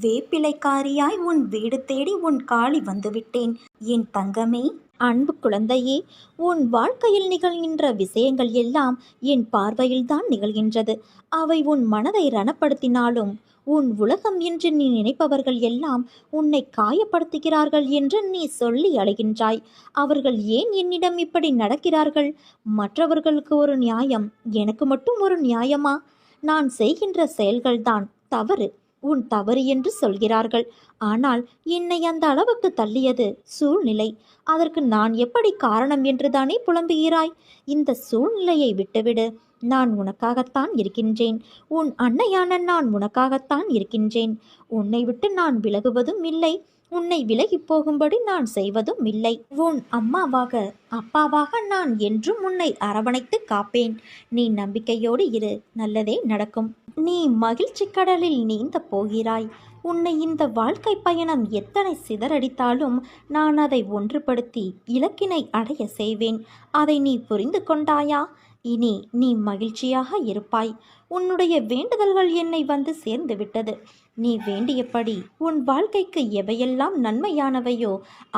வேப்பிலைக்காரியாய் உன் வீடு தேடி உன் காளி வந்துவிட்டேன். என் தங்கமே அன்பு குழந்தையே உன் வாழ்க்கையில் நிகழ்கின்ற விஷயங்கள் எல்லாம் என் பார்வையில்தான் நிகழ்கின்றது. அவை உன் மனதை ரணப்படுத்தினாலும் உன் உலகம் என்று நீ நினைப்பவர்கள் எல்லாம் உன்னை காயப்படுத்துகிறார்கள் என்று நீ சொல்லி அழைகின்றாய். அவர்கள் ஏன் என்னிடம் இப்படி நடக்கிறார்கள்? மற்றவர்களுக்கு ஒரு நியாயம் எனக்கு மட்டும் ஒரு நியாயமா? நான் செய்கின்ற செயல்கள்தான் தவறு. உன் தவறு என்று சொல்கிறார்கள். ஆனால் என்னை அந்த அளவுக்கு தள்ளியது சூழ்நிலை. அதற்கு நான் எப்படி காரணம் என்றுதானே புலம்புகிறாய்? இந்த சூழ்நிலையை விட்டுவிடு. நான் உனக்காகத்தான் இருக்கின்றேன். உன் அன்னையான நான் உனக்காகத்தான் இருக்கின்றேன். உன்னை விட்டு நான் விலகுவதும் இல்லை. உன்னை விலகி போகும்படி நான் செய்வதும் இல்லை. உன் அம்மாவாக அப்பாவாக நான் என்றும் உன்னை அரவணைத்து காப்பேன். நீ நம்பிக்கையோடு இரு நல்லதே நடக்கும். நீ மகிழ்ச்சி கடலில் நீந்த போகிறாய். உன்னை இந்த வாழ்க்கை பயணம் எத்தனை சிதறடித்தாலும் நான் அதை ஒன்றுபடுத்தி இலக்கினை அடைய செய்வேன். அதை நீ புரிந்து கொண்டாயா? இனி நீ மகிழ்ச்சியாக இருப்பாய். உன்னுடைய வேண்டுதல்கள் என்னை வந்து சேர்ந்து விட்டது. நீ வேண்டியபடி உன் வாழ்க்கைக்கு எவையெல்லாம் நன்மையானவையோ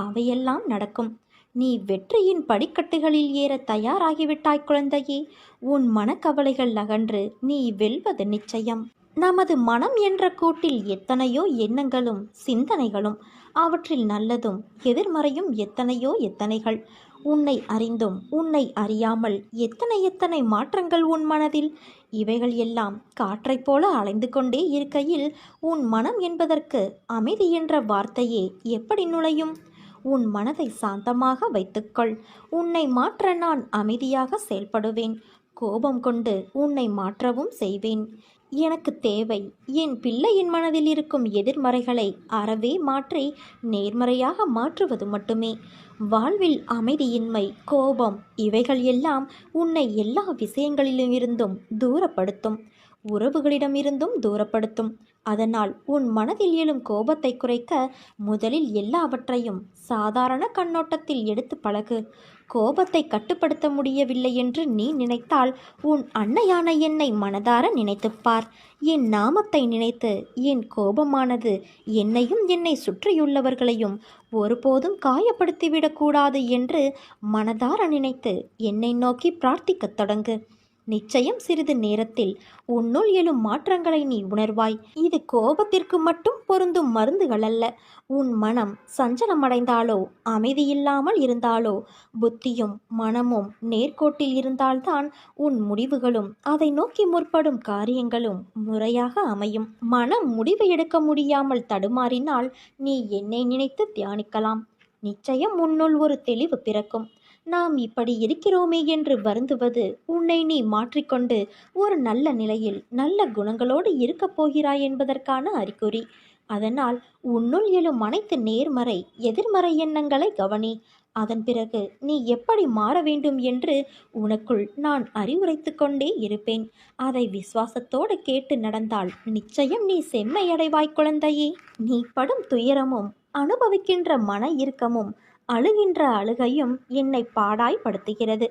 அவையெல்லாம் நடக்கும். நீ வெற்றியின் படிக்கட்டுகளில் ஏற தயாராகிவிட்டாய் குழந்தையே. உன் மனக்கவலைகள் அகன்று நீ வெல்வது நிச்சயம். நமது மனம் என்ற கூட்டில் எத்தனையோ எண்ணங்களும் சிந்தனைகளும் அவற்றில் நல்லதும் எதிர்மறையும் எத்தனையோ எத்தனைகள். உன்னை அறிந்தும் உன்னை அறியாமல் எத்தனை எத்தனை மாற்றங்கள் உன் மனதில்? இவைகள் எல்லாம் காற்றைப் போல அலைந்து கொண்டே இருக்கையில் உன் மனம் என்பதற்கு அமைதி என்ற வார்த்தையே எப்படி நுழையும்? உன் மனதை சாந்தமாக வைத்துக்கொள். உன்னை மாற்ற நான் அமைதியாக செயல்படுவேன். கோபம் கொண்டு உன்னை மாற்றவும் செய்வேன். எனக்கு தேவை. என் பிள்ளையின் மனதில் இருக்கும் எதிர்மறைகளை அறவே மாற்றி நேர்மறையாக மாற்றுவது மட்டுமே. வாழ்வில் அமைதியின்மை கோபம் இவைகள் எல்லாம் உன்னை எல்லா விஷயங்களிலும் இருந்தும் தூரப்படுத்தும். உறவுகளிடமிருந்தும் தூரப்படுத்தும். அதனால் உன் மனதில் எழும் கோபத்தை குறைக்க முதலில் எல்லாவற்றையும் சாதாரண கண்ணோட்டத்தில் எடுத்து பழகு. கோபத்தை கட்டுப்படுத்த முடியவில்லை என்று நீ நினைத்தால் உன் அன்னையான என்னை மனதார நினைத்துப்பார் என் நாமத்தை நினைத்து என் கோபமானது என்னையும் என்னை சுற்றியுள்ளவர்களையும் ஒருபோதும் காயப்படுத்திவிடக்கூடாது என்று மனதார நினைத்து என்னை நோக்கி பிரார்த்திக்கத் தொடங்கு. நிச்சயம் சிறிது நேரத்தில் உன்னுள் எழும் மாற்றங்களை நீ உணர்வாய். இது கோபத்திற்கு மட்டும் பொருந்தும் மருந்துகள் அல்ல. உன் மனம் சஞ்சலமடைந்தாலோ அமைதியில்லாமல் இருந்தாலோ புத்தியும் மனமும் நேர்கோட்டில் இருந்தால்தான் உன் முடிவுகளும் அதை நோக்கி முற்படும் காரியங்களும் முறையாக அமையும். மனம் முடிவு எடுக்க முடியாமல் தடுமாறினால் நீ என்னை நினைத்து தியானிக்கலாம். நிச்சயம் உன்னுள் ஒரு தெளிவு பிறக்கும். நாம் இப்படி இருக்கிறோமே என்று வருந்துவது உன்னை நீ மாற்றிக்கொண்டு ஒரு நல்ல நிலையில் நல்ல குணங்களோடு இருக்கப் போகிறாய் என்பதற்கான அறிகுறி. அதனால் உன்னுள் எழும் அனைத்து நேர்மறை எதிர்மறை எண்ணங்களை கவனி. அதன் பிறகு நீ எப்படி மாற வேண்டும் என்று உனக்குள் நான் அறிவுரைத்து கொண்டே இருப்பேன். அதை விசுவாசத்தோடு கேட்டு நடந்தால் நிச்சயம் நீ செம்மையடைவாய் குழந்தையே. நீ படும் துயரமும் அனுபவிக்கின்ற மன இறுக்கமும் அழுகின்ற அழுகையும் என்னை பாடாய்படுத்துகிறது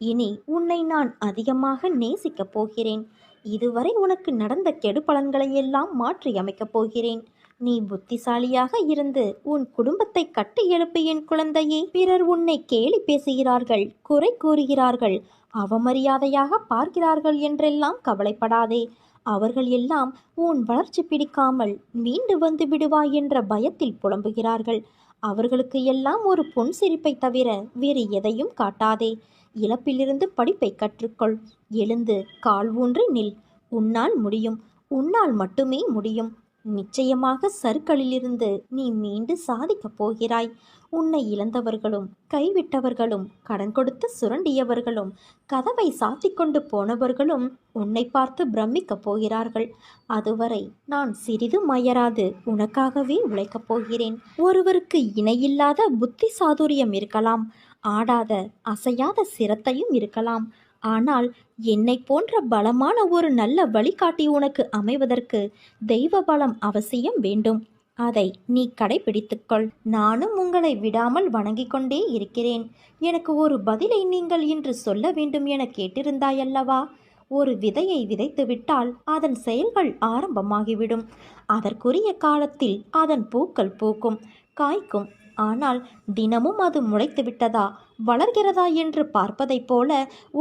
இனி உன்னை நான் அதிகமாக நேசிக்கப் போகிறேன். இதுவரை உனக்கு நடந்த கெடு பலன்களையெல்லாம் மாற்றி அமைக்கப் போகிறேன். நீ புத்திசாலியாக இருந்து உன் குடும்பத்தை கட்டி எழுப்பு என் குழந்தையே. பிறர் உன்னை கேலி பேசுகிறார்கள் குறை கூறுகிறார்கள் அவமரியாதையாக பார்க்கிறார்கள் என்றெல்லாம் கவலைப்படாதே. அவர்கள் எல்லாம் உன் வளர்ச்சி பிடிக்காமல் மீண்டு வந்து விடுவாய் என்ற பயத்தில் புலம்புகிறார்கள். அவர்களுக்கு எல்லாம் ஒரு பொன் சிரிப்பை தவிர வேறு எதையும் காட்டாதே. இழப்பிலிருந்து படிப்பை கற்றுக்கொள். எழுந்து கால் ஊன்றி நில். உன்னால் முடியும். உன்னால் மட்டுமே முடியும். நிச்சயமாக சருக்களிலிருந்து நீ மீண்டு சாதிக்கப் போகிறாய். உன்னை இழந்தவர்களும் கைவிட்டவர்களும் கடன் கொடுத்து சுரண்டியவர்களும் கதவை சாத்திக்கொண்டு போனவர்களும் உன்னை பார்த்து பிரமிக்கப் போகிறார்கள். அதுவரை நான் சிறிதும் அயராது உனக்காகவே உழைக்கப் போகிறேன். ஒருவருக்கு இணையில்லாத புத்தி சாதுரியம் இருக்கலாம். ஆடாத அசையாத சிரத்தையும் இருக்கலாம். ஆனால் என்னை போன்ற பலமான ஒரு நல்ல வழிகாட்டி உனக்கு அமைவதற்கு தெய்வ பலம் அவசியம் வேண்டும். அதை நீ கடைபிடித்துக்கொள் நானும் உங்களை விடாமல் வணங்கிக் கொண்டே இருக்கிறேன். எனக்கு ஒரு பதிலை நீங்கள் இன்று சொல்ல வேண்டும் என கேட்டிருந்தாயல்லவா? ஒரு விதையை விதைத்துவிட்டால் அதன் செயல்கள் ஆரம்பமாகிவிடும். அதற்குரிய காலத்தில் அதன் பூக்கள் பூக்கும். காய்க்கும். ஆனால் தினமும் அது முளைத்து விட்டதா வளர்கிறதா என்று பார்ப்பதைப் போல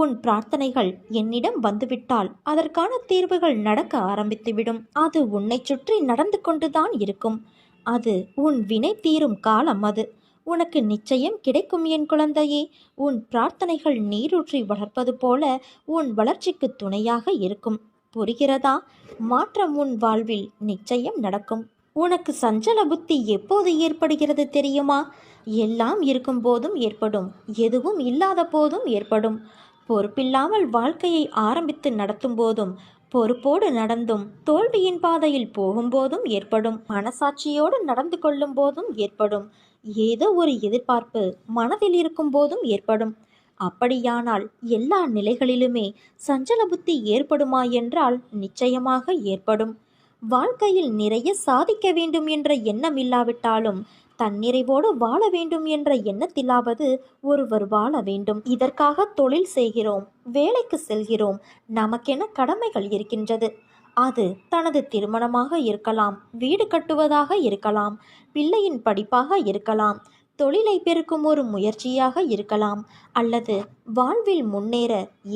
உன் பிரார்த்தனைகள் என்னிடம் வந்துவிட்டால் அதற்கான தீர்வுகள் நடக்க ஆரம்பித்துவிடும். அது உன்னை சுற்றி நடந்து கொண்டுதான் இருக்கும். அது உன் வினை தீரும் காலம் அது. உனக்கு நிச்சயம் கிடைக்கும் என் குழந்தையே. உன் பிரார்த்தனைகள் நீரூற்றி வளர்ப்பது போல உன் வளர்ச்சிக்கு துணையாக இருக்கும். புரிகிறதா? மாற்றம் உன் வாழ்வில் நிச்சயம் நடக்கும். உனக்கு சஞ்சல புத்தி எப்போது ஏற்படுகிறது தெரியுமா? எல்லாம் இருக்கும் போதும் ஏற்படும். எதுவும் இல்லாத போதும் ஏற்படும். பொறுப்பில்லாமல் வாழ்க்கையை ஆரம்பித்து நடத்தும் போதும் பொறுப்போடு நடந்தும் தோல்வியின் பாதையில் போகும்போதும் ஏற்படும். மனசாட்சியோடு நடந்து கொள்ளும் போதும் ஏற்படும். ஏதோ ஒரு எதிர்பார்ப்பு மனதில் இருக்கும் போதும் ஏற்படும். அப்படியானால் எல்லா நிலைகளிலுமே சஞ்சல புத்தி ஏற்படுமா என்றால் நிச்சயமாக ஏற்படும். வாழ்க்கையில் நிறைய சாதிக்க வேண்டும் என்ற எண்ணம் இல்லாவிட்டாலும் தன்னிறைவோடு வாழ வேண்டும் என்ற எண்ணத்திலாவது ஒருவர் வாழ வேண்டும். இதற்காக தொழில் செய்கிறோம் வேலைக்கு செல்கிறோம். நமக்கென கடமைகள் இருக்கின்றது. அது தனது திருமணமாக இருக்கலாம் வீடு கட்டுவதாக இருக்கலாம் பிள்ளையின் படிப்பாக இருக்கலாம் தொழிலை பெருக்கும் ஒரு முயற்சியாக இருக்கலாம் அல்லது வாழ்வில் முன்னேற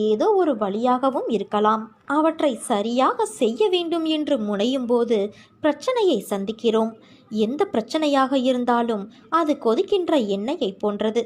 ஏதோ ஒரு வழியாகவும் இருக்கலாம். அவற்றை சரியாக செய்ய வேண்டும் என்று முனையும் போது பிரச்சனையை சந்திக்கிறோம். எந்த பிரச்சனையாக இருந்தாலும் அது கொதிக்கின்ற எண்ணெயை போன்றது.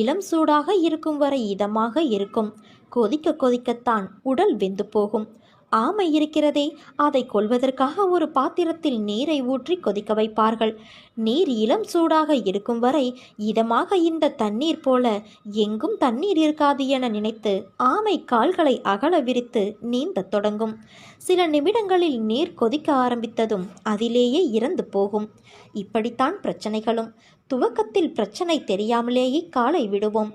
இளம் சூடாக இருக்கும் வரை இதமாக இருக்கும். கொதிக்க கொதிக்கத்தான் உடல் வெந்து போகும். ஆமை இருக்கிறதே. அதை கொல்வதற்காக ஒரு பாத்திரத்தில் நீரை ஊற்றி கொதிக்க வைப்பார்கள். நீர் இளம் சூடாக இருக்கும் வரை இதமாக இந்த தண்ணீர் போல எங்கும் தண்ணீர் இருக்காது என நினைத்து ஆமை கால்களை அகல விரித்து நீந்தத் தொடங்கும். சில நிமிடங்களில் நீர் கொதிக்க ஆரம்பித்ததும் அதிலேயே இறந்து போகும். இப்படித்தான் பிரச்சனைகளும். துவக்கத்தில் பிரச்சனை தெரியாமலேயே காலை விடுவோம்.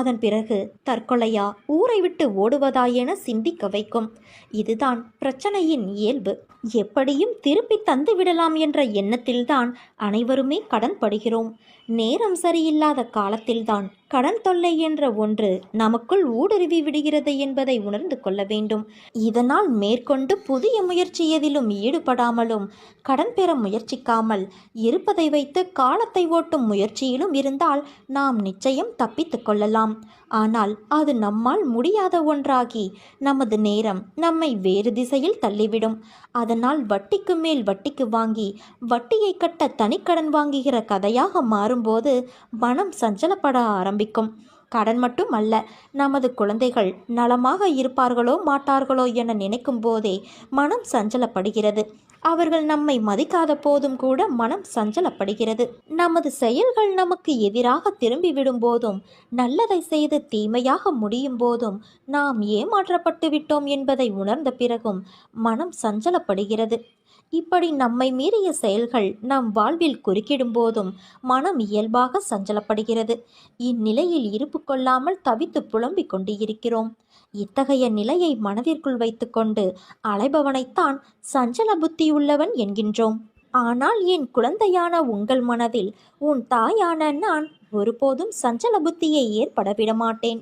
அதன் பிறகு தற்கொலையா ஊரை விட்டு ஓடுவதா என சிந்திக்க வைக்கும். இதுதான் பிரச்சனையின் இயல்பு. எப்படியும் திருப்பி தந்து விடலாம் என்ற எண்ணத்தில்தான் அனைவருமே கடன்படுகிறோம். நேரம் சரியில்லாத காலத்தில்தான் கடன் தொல்லை என்ற ஒன்று நமக்குள் ஊடுருவி விடுகிறது என்பதை உணர்ந்து கொள்ள வேண்டும். இதனால் மேற்கொண்டு புதிய முயற்சி எதிலும் ஈடுபடாமலும் கடன் பெற முயற்சிக்காமல் இருப்பதை வைத்து காலத்தை ஓட்டும் முயற்சியிலும் இருந்தால் நாம் நிச்சயம் தப்பித்து கொள்ளலாம். ஆனால் அது நம்மால் முடியாத ஒன்றாகி நமது நேரம் நம்மை வேறு திசையில் தள்ளிவிடும். அதனால் வட்டிக்கு மேல் வட்டிக்கு வாங்கி வட்டியை கட்ட தனிக்கடன் வாங்குகிற கதையாக மாறும்போது மனம் சஞ்சலப்பட பிடிக்கும் கடன் மட்டும் அல்ல நமது குழந்தைகள் நலமாக இருப்பார்களோ மாட்டார்களோ என நினைக்கும் போதே மனம் சஞ்சலப்படுகிறது. அவர்கள் நம்மை மதிக்காத போதும் கூட மனம் சஞ்சலப்படுகிறது. நமது செயல்கள் நமக்கு எதிராக திரும்பிவிடும் போதும் நல்லதை செய்து தீமையாக முடியும் போதும் நாம் ஏமாற்றப்பட்டு விட்டோம் என்பதை உணர்ந்த பிறகும் மனம் சஞ்சலப்படுகிறது. இப்படி நம்மை மீறிய செயல்கள் நம் வாழ்வில் குறுக்கிடும் போதும் மனம் இயல்பாக சஞ்சலப்படுகிறது. இந்நிலையில் இருப்பு கொள்ளாமல் தவித்து புலம்பிக் கொண்டு இருக்கிறோம் இத்தகைய நிலையை மனதிற்குள் வைத்துக்கொண்டு அலைபவனைத்தான் சஞ்சல புத்தியுள்ளவன் என்கின்றோம். ஆனால் என் குழந்தையான உங்கள் மனதில் உன் தாயான நான் ஒருபோதும் சஞ்சல புத்தியை ஏற்பட விடமாட்டேன்.